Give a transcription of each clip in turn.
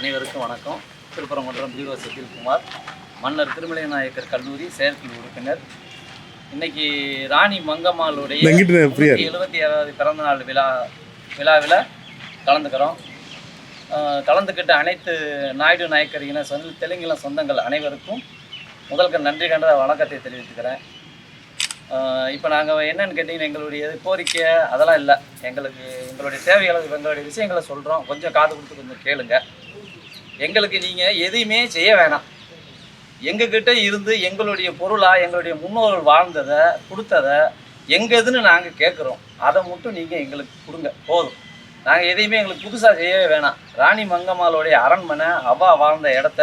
அனைவருக்கும் வணக்கம். திருப்பரங்குன்றம் பீரோ செந்தில்குமார் மன்னர் திருமலை நாயக்கர் கல்லூரி செயற்குழு உறுப்பினர். இன்னைக்கு ராணி மங்கம்மாளுடைய எழுபத்தி ஏழாவது பிறந்தநாள் விழா விழாவில் கலந்துக்கிறோம். கலந்துக்கிட்ட அனைத்து நாயுடு நாயக்கர் இன சொந்த தெலுங்கில சொந்தங்கள் அனைவருக்கும் முதல்க நன்றி கண்ட வணக்கத்தை தெரிவித்துக்கிறேன். இப்போ நாங்கள் என்னன்னு கேட்டிங்கன்னா எங்களுடைய கோரிக்கை அதெல்லாம் இல்லை. எங்களுக்கு எங்களுடைய தேவைகளை எங்களுடைய விஷயங்களை சொல்கிறோம் கொஞ்சம் காது கொடுத்து கொஞ்சம் கேளுங்க. எங்களுக்கு நீங்கள் எதையுமே செய்ய வேணாம். எங்ககிட்ட இருந்து எங்களுடைய பொருளாக எங்களுடைய முன்னோர்கள் வாழ்ந்ததை கொடுத்ததை எங்கதுன்னு நாங்கள் கேட்குறோம் அதை மட்டும் நீங்கள் எங்களுக்கு கொடுங்க போதும். நாங்கள் எதையுமே எங்களுக்கு புதுசாக செய்யவே வேணாம். ராணி மங்கம்மாளுடைய அரண்மனை அவா வாழ்ந்த இடத்த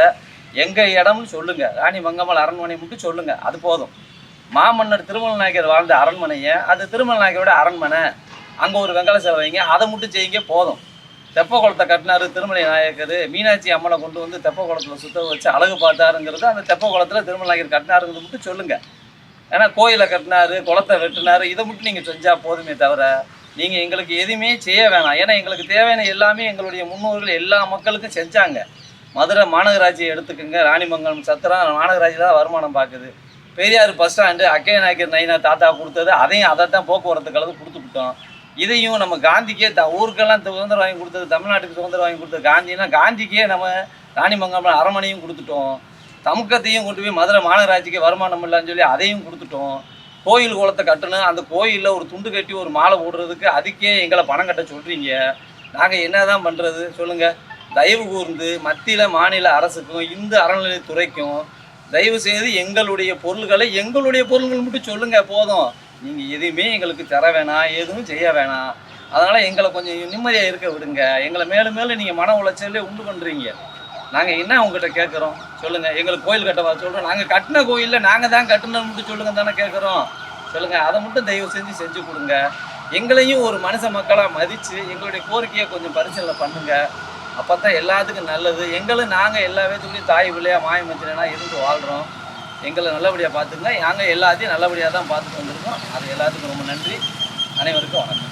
எங்கள் இடம்னு சொல்லுங்கள் ராணி மங்கம்மாள் அரண்மனை மட்டும் சொல்லுங்கள் அது போதும். மாமன்னர் திருமல நாயக்கர் வாழ்ந்த அரண்மனையை அது திருமல நாயக்கரோட அரண்மனை. அங்கே ஒரு வெங்கல செலவைங்க வைங்க அதை மட்டும் செய்யுங்க போதும். தெப்ப குளத்தை கட்டினாரு திருமலை நாயக்கர். மீனாட்சி அம்மனை கொண்டு வந்து தெப்ப குளத்தில் சுத்த வச்சு அழகு பார்த்தாருங்கிறது அந்த தெப்ப குளத்தில் திருமலை நாயக்கர் கட்டினாருங்கிறது மட்டும் சொல்லுங்கள் ஏன்னா கோயிலை கட்டினாரு குளத்தை வெட்டினாரு இதை மட்டும் நீங்கள் செஞ்சால் போதுமே தவிர நீங்கள் எங்களுக்கு எதுவுமே செய்ய வேணாம். ஏன்னா எங்களுக்கு தேவையான எல்லாமே எங்களுடைய முன்னோர்கள் எல்லா மக்களுக்கும் செஞ்சாங்க. மதுரை மாநகராட்சியை எடுத்துக்கோங்க. ராணிமங்கலம் சத்திரம் மாநகராட்சி தான் வருமானம் பார்க்குது பெரியார் பஸ் ஸ்டாண்டு அக்கைய நாயக்கர் நைனா தாத்தா கொடுத்தது அதையும் அதை தான் போக்குவரத்து கலந்து கொடுத்துக்கிட்டோம் இதையும் நம்ம காந்திக்கே த ஊருக்கெல்லாம் சுதந்திரம் வாங்கி கொடுத்தது தமிழ்நாட்டுக்கு சுதந்திரம் வாங்கி கொடுத்தது காந்தினா காந்திக்கே நம்ம ராணிமங்கலம் அரண்மனையும் கொடுத்துட்டோம். தமுக்கத்தையும் கொண்டு போய் மதுரை மாநகராட்சிக்கு வருமானம் இல்லைன்னு சொல்லி அதையும் கொடுத்துட்டோம். கோயில் குளத்தை கட்டணும். அந்த கோயிலில் ஒரு துண்டு கட்டி ஒரு மாலை போடுறதுக்கு அதுக்கே எங்களை பணம் கட்ட சொல்கிறீங்க நாங்கள் என்ன தான் பண்ணுறது சொல்லுங்கள் தயவு கூர்ந்து மத்தியில் மாநில அரசுக்கும் இந்து அறநிலையத்துறைக்கும் தயவு செய்து எங்களுடைய பொருள்களை எங்களுடைய பொருள்கள் மட்டும் சொல்லுங்கள் போதும். நீங்கள் எதையுமே எங்களுக்கு தர வேணாம் எதுவும் செய்ய வேணாம். அதனால் எங்களை கொஞ்சம் நிம்மதியாக இருக்க விடுங்க. எங்களை மேலும் மேலும் நீங்கள் மன உளைச்சலே உண்டு பண்ணுறீங்க நாங்கள் என்ன உங்ககிட்ட கேட்குறோம்? சொல்லுங்கள் எங்களுக்கு கோயில் கட்டவா சொல்கிறோம் நாங்கள் கட்டின கோயிலில் நாங்கள் தான் கட்டணும்னு மட்டும் சொல்லுங்க தானே கேட்குறோம். சொல்லுங்கள் அதை மட்டும் தயவு செஞ்சு செஞ்சு கொடுங்க. எங்களையும் ஒரு மனுஷ மக்களாக மதித்து எங்களுடைய கோரிக்கையை கொஞ்சம் பரிசீலனை பண்ணுங்கள் அப்போ தான் எல்லாத்துக்கும் நல்லது. எங்களும் நாங்கள் எல்லா சொல்லி தாய் பிள்ளையாக மாயமச்சினா இருந்து வாழ்கிறோம் எங்களை நல்லபடியாக பார்த்துங்க நாங்கள் எல்லாத்தையும் நல்லபடியாக தான் பார்த்துட்டு வந்திருக்கோம். அது எல்லாத்துக்கும் ரொம்ப நன்றி. அனைவருக்கும் வணக்கம்.